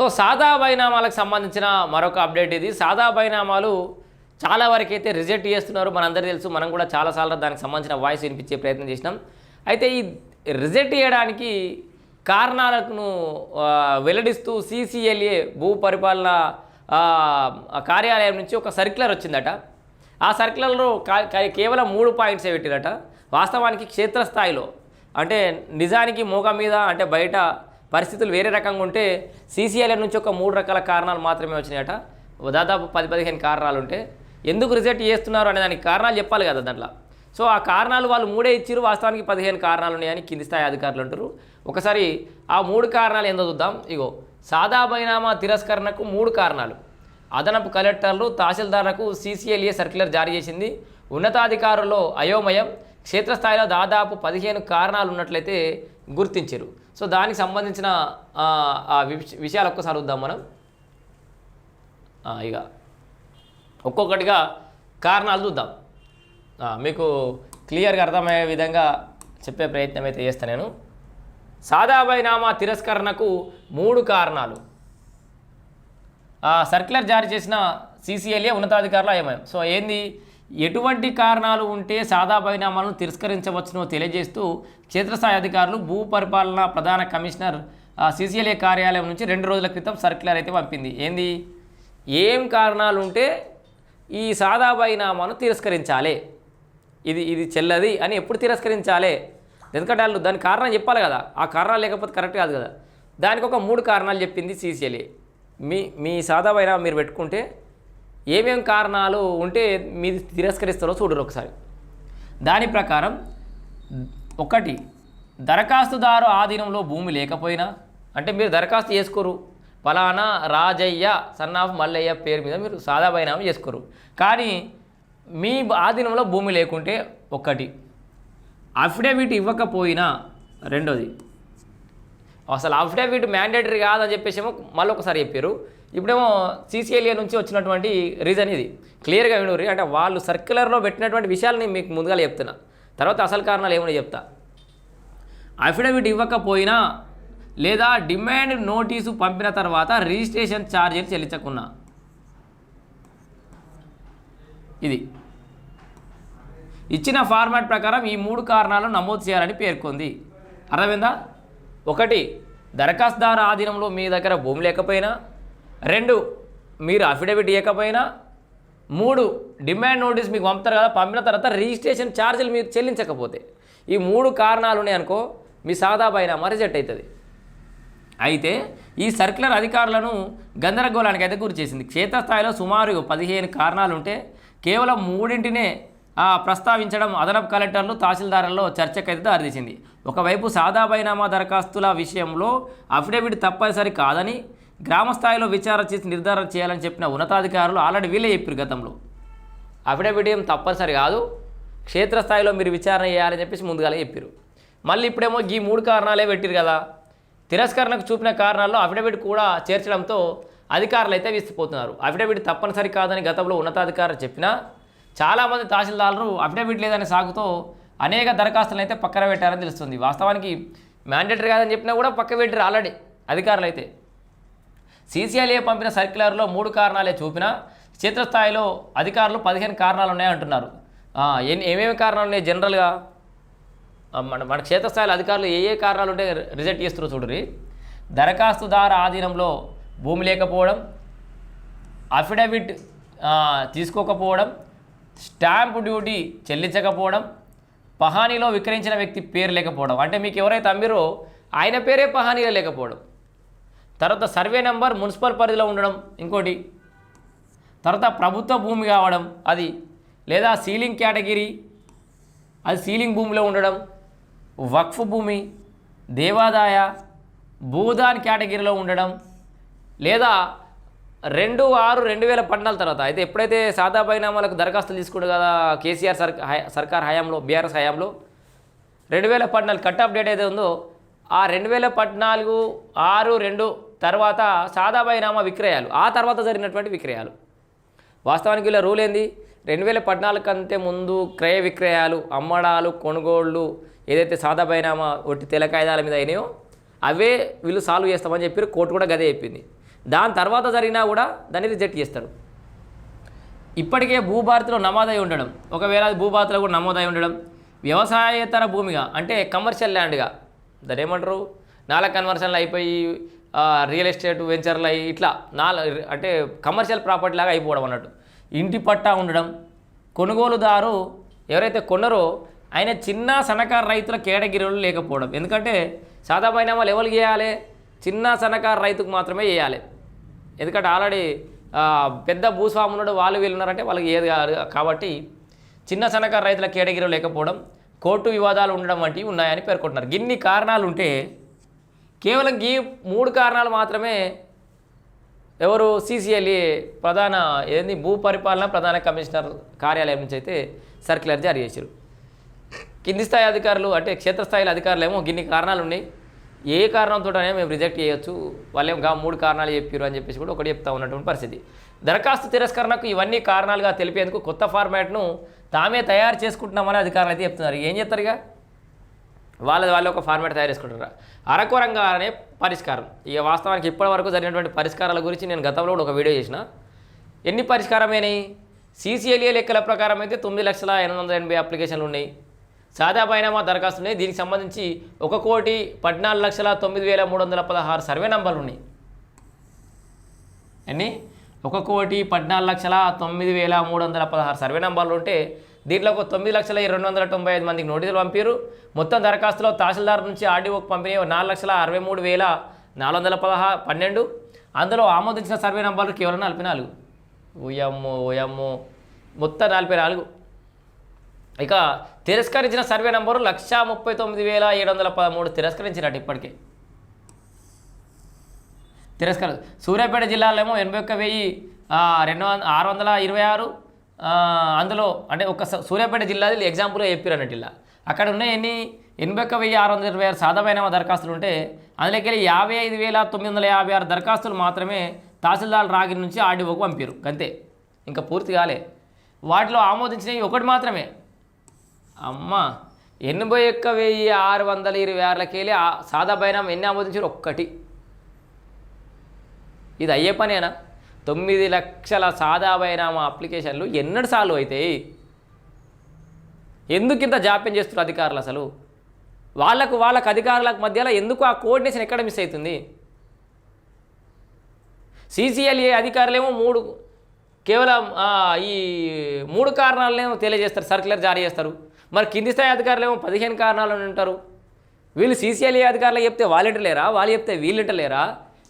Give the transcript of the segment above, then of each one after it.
So సాదా బైనామాలకు సంబంధించిన మరొక అప్డేట్ ఇది. సాదా బైనామాలు చాలా వరకు అయితే రిజెక్ట్ చేస్తున్నారు. మనందరికీ తెలుసు మనం కూడా చాలాసార్లు దానికి సంబంధించిన వాయిస్ వినిపించే ప్రయత్నం చేసినాం. అయితే ఈ రిజెక్ట్ చేయడానికి కారణాలను వెల్లడిస్తూ సీసీఎల్ఏ భూ పరిపాలన కార్యాలయం నుంచి ఒక సర్క్యులర్ వచ్చిందట. ఆ సర్క్యులర్లో కేవలం మూడు పాయింట్సే పెట్టిరట? వాస్తవానికి క్షేత్రస్థాయిలో అంటే నిజానికి మోగ మీద అంటే బయట పరిస్థితులు వేరే రకంగా ఉంటే సీసీఐల నుంచి ఒక మూడు రకాల కారణాలు మాత్రమే వచ్చినాయట. దాదాపు పది పదిహేను కారణాలు ఉంటే ఎందుకు రిజెక్ట్ చేస్తున్నారు అనే దానికి కారణాలు చెప్పాలి కదా దాంట్లో. సో ఆ కారణాలు వాళ్ళు మూడే ఇచ్చిరు వాస్తవానికి పదిహేను కారణాలు ఉన్నాయని కింది స్థాయి అధికారులు అంటారు ఒకసారి ఆ మూడు కారణాలు ఏందో చూద్దాం. ఇగో సాదా బైనామా తిరస్కరణకు మూడు కారణాలు. అదనపు కలెక్టర్లు తహసీల్దార్లకు సీసీఎల్ఏ సర్క్యులర్ జారీ చేసింది. ఉన్నతాధికారుల్లో అయోమయం. క్షేత్రస్థాయిలో దాదాపు పదిహేను కారణాలు ఉన్నట్లయితే గుర్తించారు సో దానికి సంబంధించిన ఆ, విషయాలు ఒక్కసారి చూద్దాం మనం. ఇక ఒక్కొక్కటిగా కారణాలు చూద్దాం. మీకు క్లియర్గా అర్థమయ్యే విధంగా చెప్పే ప్రయత్నం అయితే చేస్తాను నేను. సాదాబైనామా తిరస్కరణకు మూడు కారణాలు. సర్క్యులర్ జారీ చేసిన సీసీఎల్ఏ ఉన్నతాధికారులు ఏమైనా సో ఏంది? ఎటువంటి కారణాలు ఉంటే సాదా బైనామాలను తిరస్కరించవచ్చునో తెలియజేస్తూ క్షేత్రస్థాయి అధికారులు భూ పరిపాలన ప్రధాన కమిషనర్ సీసీఎల్ఏ కార్యాలయం నుంచి రెండు రోజుల క్రితం సర్క్యులర్ అయితే పంపింది. ఏంది? ఏం కారణాలు ఉంటే ఈ సాదా బైనామాను తిరస్కరించాలి. ఇది ఇది చెల్లది అని ఎప్పుడు తిరస్కరించాలి? ఎందుకంటే వాళ్ళు దాని కారణం చెప్పాలి కదా. ఆ కారణాలు లేకపోతే కరెక్ట్ కాదు కదా. దానికి ఒక మూడు కారణాలు చెప్పింది సీసీఎల్ఏ. మీ మీ సాదా బైనా మీరు పెట్టుకుంటే ఏమేం కారణాలు ఉంటే మీది తిరస్కరిస్తారో చూడరు ఒకసారి. దాని ప్రకారం ఒకటి దరఖాస్తుదారు ఆధీనంలో భూమి లేకపోయినా అంటే మీరు దరఖాస్తు చేసుకోరు. ఫలానా రాజయ్య సన్నాఫ్ మల్లయ్య పేరు మీద మీరు సాదా బైనామా చేసుకోరు. కానీ మీ ఆధీనంలో భూమి లేకుంటే ఒకటి. అఫిడవిట్ ఇవ్వకపోయినా రెండోది అసలు అఫిడవిట్ మ్యాండేటరీ కాదని చెప్పేసేమో మళ్ళీ ఒకసారి చెప్పారు. ఇప్పుడేమో సీసీఎల్ఏ నుంచి వచ్చినటువంటి రీజన్ ఇది. క్లియర్గా వినూరి అంటే వాళ్ళు సర్క్యులర్లో పెట్టినటువంటి విషయాలని మీకు ముందుగా చెప్తున్నా. తర్వాత అసలు కారణాలు ఏమైనా చెప్తా. అఫిడవిట్ ఇవ్వకపోయినా లేదా డిమాండ్ నోటీసు పంపిన తర్వాత రిజిస్ట్రేషన్ ఛార్జీలు చెల్లించకున్నా. ఇది. ఇచ్చిన ఫార్మాట్ ప్రకారం ఈ మూడు కారణాలు నమోదు చేయాలని పేర్కొంది. అర్థమైందా? ఒకటి దరఖాస్తుదారు ఆధీనంలో మీ దగ్గర భూమి లేకపోయినా రెండు మీరు అఫిడవిట్ ఇవ్వకపోయినా మూడు డిమాండ్ నోటీస్ మీకు పంపుతారు కదా పంపిన తర్వాత రిజిస్ట్రేషన్ ఛార్జీలు మీరు చెల్లించకపోతే. ఈ మూడు కారణాలు ఉన్నాయనుకో మీ సాదా బైనామా రిజెక్ట్ అవుతుంది అయితే ఈ సర్క్యులర్ అధికారులను గందరగోళానికి అయితే గురి చేసింది. క్షేత్రస్థాయిలో సుమారు పదిహేను కారణాలు ఉంటే కేవలం మూడింటినే ఆ, ప్రస్తావించడం అదనపు కలెక్టర్లు తహసీల్దారుల్లో చర్చకైతే దారితీసింది. ఒకవైపు సాదా బైనామా దరఖాస్తుల విషయంలో అఫిడవిట్ తప్పనిసరి కాదని గ్రామ స్థాయిలో విచారణ చేసి నిర్ధారణ చేయాలని చెప్పిన ఉన్నతాధికారులు ఆల్రెడీ వీళ్ళే చెప్పారు గతంలో. అఫిడవిట్ ఏం తప్పనిసరి కాదు క్షేత్రస్థాయిలో మీరు విచారణ చేయాలని చెప్పేసి ముందుగానే చెప్పారు మళ్ళీ ఇప్పుడేమో ఈ మూడు కారణాలే పెట్టారు కదా. తిరస్కరణకు చూపిన కారణాల్లో అఫిడవిట్ కూడా చేర్చడంతో అధికారులు అయితే విసిపోతున్నారు అఫిడవిట్ తప్పనిసరి కాదని గతంలో ఉన్నతాధికారులు చెప్పినా చాలామంది తహసీల్దారులు అఫిడవిట్ లేదని సాగుతో అనేక దరఖాస్తులను అయితే పక్కన పెట్టారని తెలుస్తుంది. వాస్తవానికి మ్యాండేటరీ కాదని చెప్పినా కూడా పక్క పెట్టారు ఆల్రెడీ అధికారులు అయితే సీసీఐలే పంపిన సర్క్యులర్లో మూడు కారణాలే చూపినా క్షేత్రస్థాయిలో అధికారులు పదిహేను కారణాలు ఉన్నాయంటున్నారు ఎన్ని ఏమేమి కారణాలు ఉన్నాయి జనరల్గా మన మన క్షేత్రస్థాయిలో అధికారులు ఏ ఏ కారణాలు ఉంటే రిజెక్ట్ చేస్తారో చూడరి దరఖాస్తుదారు ఆధీనంలో భూమి లేకపోవడం అఫిడవిట్ తీసుకోకపోవడం స్టాంపు డ్యూటీ చెల్లించకపోవడం పహానీలో విక్రయించిన వ్యక్తి పేరు లేకపోవడం. అంటే మీకు ఎవరైతే అమ్మిరో ఆయన పేరే పహానీలో లేకపోవడం. తర్వాత సర్వే నెంబర్ మున్సిపల్ పరిధిలో ఉండడం. ఇంకోటి తర్వాత ప్రభుత్వ భూమి కావడం. అది లేదా సీలింగ్ కేటగిరీ అది సీలింగ్ భూమిలో ఉండడం. వక్ఫ్ భూమి దేవాదాయ భూదాన్ కేటగిరీలో ఉండడం. లేదా రెండు ఆరు రెండు వేల పద్నాలుగు తర్వాత. అయితే ఎప్పుడైతే సాదా బైనామాలకు దరఖాస్తులు తీసుకుంటు కదా కేసీఆర్ సర్ సర్కార్ హయాంలో బీఆర్ఎస్ హయాంలో? రెండు వేల పద్నాలుగు కట్ ఆఫ్ డేట్ అయితే ఉందో ఆ రెండు వేల పద్నాలుగు ఆరు రెండు తర్వాత సాదాబైనామా విక్రయాలు ఆ తర్వాత జరిగినటువంటి విక్రయాలు. వాస్తవానికి ఇలా రూల్ ఏంది? రెండు వేల పద్నాలుగు కంటే ముందు క్రయ విక్రయాలు అమ్మడాలు కొనుగోళ్ళు ఏదైతే సాదా ఒట్టి తెల్ల మీద అయినాయో అవే వీళ్ళు సాల్వ్ చేస్తామని చెప్పారు కోర్టు కూడా గదే చెప్పింది. దాని తర్వాత జరిగినా కూడా దాన్ని రిజెక్ట్ చేస్తారు. ఇప్పటికే భూభారతిలో నమోదై ఉండడం ఒకవేళ భూభారతిలో కూడా నమోదై ఉండడం వ్యవసాయేతర భూమిగా అంటే కమర్షియల్ ల్యాండ్గా దాని ఏమంటారు? నాలుగు కన్వర్షన్లు అయిపోయి రియల్ ఎస్టేట్ వెంచర్లు అయ్యి ఇట్లా నాలుగు అంటే కమర్షియల్ ప్రాపర్టీ లాగా అయిపోవడం అన్నట్టు. ఇంటి పట్టా ఉండడం కొనుగోలుదారు ఎవరైతే కొన్నారో ఆయన చిన్న సన్నకారు రైతుల కేటగిరీలు లేకపోవడం. ఎందుకంటే సాదాపైన వాళ్ళు ఎవరికి చేయాలి చిన్న సన్నకారు రైతుకు మాత్రమే చేయాలి ఎందుకంటే ఆల్రెడీ పెద్ద భూస్వాములు వాళ్ళు వీళ్ళు ఉన్నారంటే వాళ్ళకి ఏది కాదు. కాబట్టి చిన్న సన్నకారు రైతుల కేటగిరీ లేకపోవడం కోర్టు వివాదాలు ఉండడం వంటివి ఉన్నాయని పేర్కొంటున్నారు. గిన్ని కారణాలు ఉంటే కేవలం ఈ మూడు కారణాలు మాత్రమే ఎవరు సీసీఎల్ఏ ప్రధాన ఏంది భూ పరిపాలన ప్రధాన కమిషనర్ కార్యాలయం నుంచి అయితే సర్క్యులర్ జారీ చేశారు. కింది స్థాయి అధికారులు అంటే క్షేత్రస్థాయిలో అధికారులు ఏమో గిన్ని కారణాలు ఉన్నాయి ఏ కారణంతోనే మేము రిజెక్ట్ చేయొచ్చు. వాళ్ళేం గా మూడు కారణాలు చెప్పారు అని చెప్పేసి కూడా ఒకటి చెప్తా ఉన్నటువంటి పరిస్థితి. దరఖాస్తు తిరస్కరణకు ఇవన్నీ కారణాలుగా తెలిపేందుకు కొత్త ఫార్మాట్ను తామే తయారు చేసుకుంటున్నామని అధికారులు అయితే చెప్తున్నారు. ఏం చేస్తారు ఇక? వాళ్ళ వాళ్ళు ఒక ఫార్మాట్ తయారు చేసుకుంటారు అరకొరంగానే పరిష్కారం. ఇక వాస్తవానికి ఇప్పటి వరకు జరిగినటువంటి పరిష్కారాల గురించి నేను గతంలో కూడా ఒక వీడియో చేసిన. ఎన్ని పరిష్కారమైనాయి? సీసీఎల్ఏ లెక్కల ప్రకారం అయితే తొమ్మిది లక్షల ఎనిమిది వందల ఎనభై అప్లికేషన్లు ఉన్నాయి. సాదా బైనామా దరఖాస్తు ఉన్నాయి. దీనికి సంబంధించి ఒక కోటి పద్నాలుగు లక్షల తొమ్మిది వేల మూడు వందల పదహారు సర్వే నంబర్లు ఉన్నాయి. ఎన్ని? ఒక కోటి పద్నాలుగు లక్షల తొమ్మిది వేల మూడు వందల పదహారు సర్వే నంబర్లు ఉంటే దీంట్లో ఒక తొమ్మిది లక్షల రెండు వందల తొంభై ఐదు మందికి నోటీసులు పంపారు. మొత్తం దరఖాస్తులో తహసీల్దార్ నుంచి ఆర్డీఓకి పంపిణీ నాలుగు లక్షల అరవై మూడు వేల నాలుగు వందల పదహా పన్నెండు. అందులో ఆమోదించిన సర్వే నంబర్లు కేవలం నలభై నాలుగు. ఓయమ్మో ఓయమ్మో. మొత్తం నలభై నాలుగు. ఇక తిరస్కరించిన సర్వే నంబరు లక్ష ముప్పై తొమ్మిది వేల ఏడు వందల పదమూడు తిరస్కరించినట్టు ఇప్పటికే. తిరస్కరణ సూర్యాపేట జిల్లాలో ఏమో ఎనభై ఒక్క వెయ్యి రెండు వంద ఆరు వందల ఇరవై ఆరు అందులో అంటే ఒక సూర్యాపేట జిల్లాది ఎగ్జాంపుల్గా చెప్పారు అన్నట్టు ఇలా. అక్కడ ఉన్న ఎన్ని? ఎనభై ఒక్క వెయ్యి ఆరు వందల ఇరవై ఆరు సాధమైన దరఖాస్తులు ఉంటే అందులోకి యాభై ఐదు వేల తొమ్మిది వందల యాభై ఆరు దరఖాస్తులు మాత్రమే తహసీల్దార్ రాగి నుంచి ఆర్డీఓకు పంపారు అంతే ఇంకా పూర్తి కాలే. వాటిలో ఆమోదించినవి ఒకటి మాత్రమే. అమ్మ ఎనభై ఒక్క వెయ్యి ఆరు వందల ఇరవై ఆరులకి వెళ్ళి సాదా బైనాం ఎన్ని ఆమోదించారు? ఒక్కటి. ఇది అయ్యే పనేనా? తొమ్మిది లక్షల సాదా బైనామా అప్లికేషన్లు ఎన్నడు సార్లు అవుతాయి ఎందుకు ఇంత జాప్యం చేస్తున్నారు అధికారులు అసలు? వాళ్ళకు వాళ్ళకు అధికారులకు మధ్యలో ఎందుకు ఆ కోఆర్డినేషన్ ఎక్కడ మిస్ అవుతుంది? సీసీఎల్ఏ అధికారులేమో మూడు కేవలం ఈ మూడు కారణాలనేమో తెలియజేస్తారు సర్క్యులర్ జారీ చేస్తారు. మరి కింది స్థాయి అధికారులు ఏమో పదిహేను కారణాలు అని ఉంటారు వీళ్ళు సీసీఎల్ఏ అధికారులు చెప్తే వాళ్ళు లేరా వాళ్ళు చెప్తే వీళ్ళు లేరా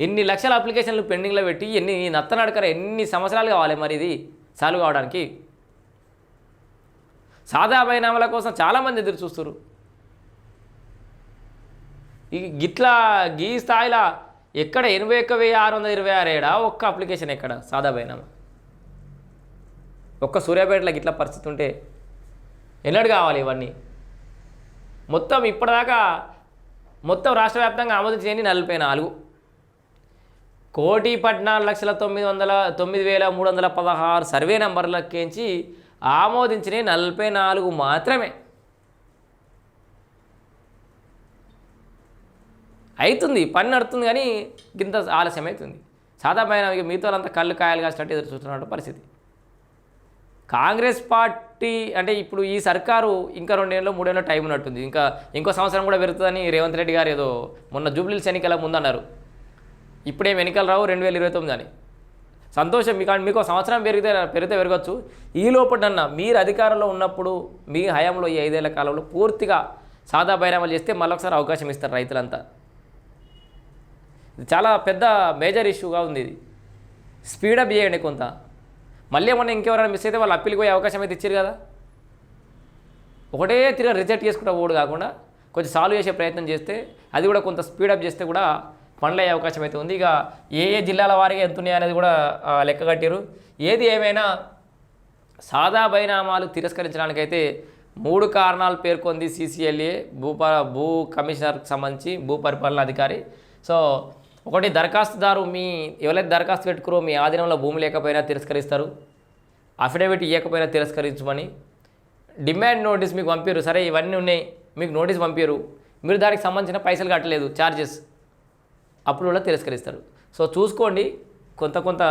ఎన్ని లక్షల అప్లికేషన్లు పెండింగ్లో పెట్టి ఎన్ని నత్తనడకర ఎన్ని సంవత్సరాలు కావాలి మరి ఇది సాల్వ్ కావడానికి? సాదా బైనామాల కోసం చాలామంది ఎదురు చూస్తారు ఈ గిట్లా గీ స్థాయిలో ఎక్కడ ఎనభై ఒక్క వెయ్యి ఆరు వందల ఇరవై ఆరు ఏడా? ఒక్క అప్లికేషన్ ఎక్కడ? సాదా బైనామా ఒక్క సూర్యాపేటలో గిట్లా పరిస్థితి ఉంటే ఎన్నడు కావాలి ఇవన్నీ? మొత్తం ఇప్పటిదాకా మొత్తం రాష్ట్ర వ్యాప్తంగా ఆమోదించేయండి నలభై నాలుగు. కోటి పద్నాలుగు లక్షల తొమ్మిది వందల తొమ్మిది వేల మూడు వందల పదహారు సర్వే నంబర్లకించి ఆమోదించినవి నలభై నాలుగు మాత్రమే. అవుతుంది పని నడుతుంది కానీ గింత ఆలస్యం అవుతుంది సాదామైన మిగతా వాళ్ళంతా కళ్ళు కాయలు కాసినట్టు ఎదురు చూస్తున్నట్టు పరిస్థితి. కాంగ్రెస్ పార్టీ అంటే ఇప్పుడు ఈ సర్కారు ఇంకా రెండేళ్ళు మూడేళ్ళు టైం ఉన్నట్టుంది. ఇంకా ఇంకో సంవత్సరం కూడా పెరుగుతుందని రేవంత్ రెడ్డి గారు ఏదో మొన్న జూబ్లీల్స్ ఎన్నికల ముందు అన్నారు. ఇప్పుడేం ఎన్నికలు రావు? రెండు వేల ఇరవై తొమ్మిది అని. సంతోషం. మీకు మీకు సంవత్సరం పెరిగితే పెరిగితే పెరగచ్చు. ఈ లోపలన్న మీరు అధికారంలో ఉన్నప్పుడు మీ హయాంలో ఈ ఐదేళ్ళ కాలంలో పూర్తిగా సాదా బైరామాలు చేస్తే మళ్ళొకసారి అవకాశం ఇస్తారు రైతులంతా. ఇది చాలా పెద్ద మేజర్ ఇష్యూగా ఉంది ఇది. స్పీడప్ చేయండి కొంత. మళ్ళీ ఏమన్నా ఇంకెవరైనా మిస్ అయితే వాళ్ళు అప్పీల్ పోయే అవకాశం అయితే ఇచ్చారు కదా. ఒకటే తిరిగి రిజెక్ట్ చేసుకుంటా ఓడు కాకుండా కొంచెం సాల్వ్ చేసే ప్రయత్నం చేస్తే అది కూడా కొంత స్పీడప్ చేస్తే కూడా పనులు అయ్యే అవకాశం అయితే ఉంది. ఇక ఏ ఏ జిల్లాల వారిగా ఎంత ఉన్నాయి అనేది కూడా లెక్క కట్టారు ఏది ఏమైనా సాదా బైనామాలు తిరస్కరించడానికైతే మూడు కారణాలు పేర్కొంది సీసీఎల్ఏ భూప భూ కమిషనర్కి సంబంధించి భూ పరిపాలన అధికారి. సో ఒకటి దరఖాస్తుదారు మీ ఎవరైతే దరఖాస్తు పెట్టుకురో మీ ఆధీనంలో భూమి లేకపోయినా తిరస్కరిస్తారు. అఫిడవిట్ ఇవ్వకపోయినా తిరస్కరించమని. డిమాండ్ నోటీస్ మీకు పంపారు. సరే ఇవన్నీ ఉన్నాయి. మీకు నోటీస్ పంపారు. మీరు దానికి సంబంధించిన పైసలు కట్టలేదు ఛార్జెస్ అప్పుడు కూడా తిరస్కరిస్తారు. సో చూసుకోండి. కొంత కొంత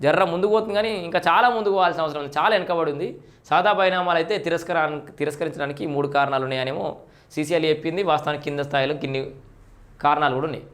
జర్ర ముందుకు పోతుంది కానీ ఇంకా చాలా ముందుకు పోవాల్సిన అవసరం ఉంది. చాలా వెనకబడి ఉంది. సాదా పరిణామాలు అయితే తిరస్కరా తిరస్కరించడానికి మూడు కారణాలు ఉన్నాయనేమో సీసీఎల్ చెప్పింది. వాస్తవానికి కింద స్థాయిలో కిన్ని కారణాలు కూడా ఉన్నాయి.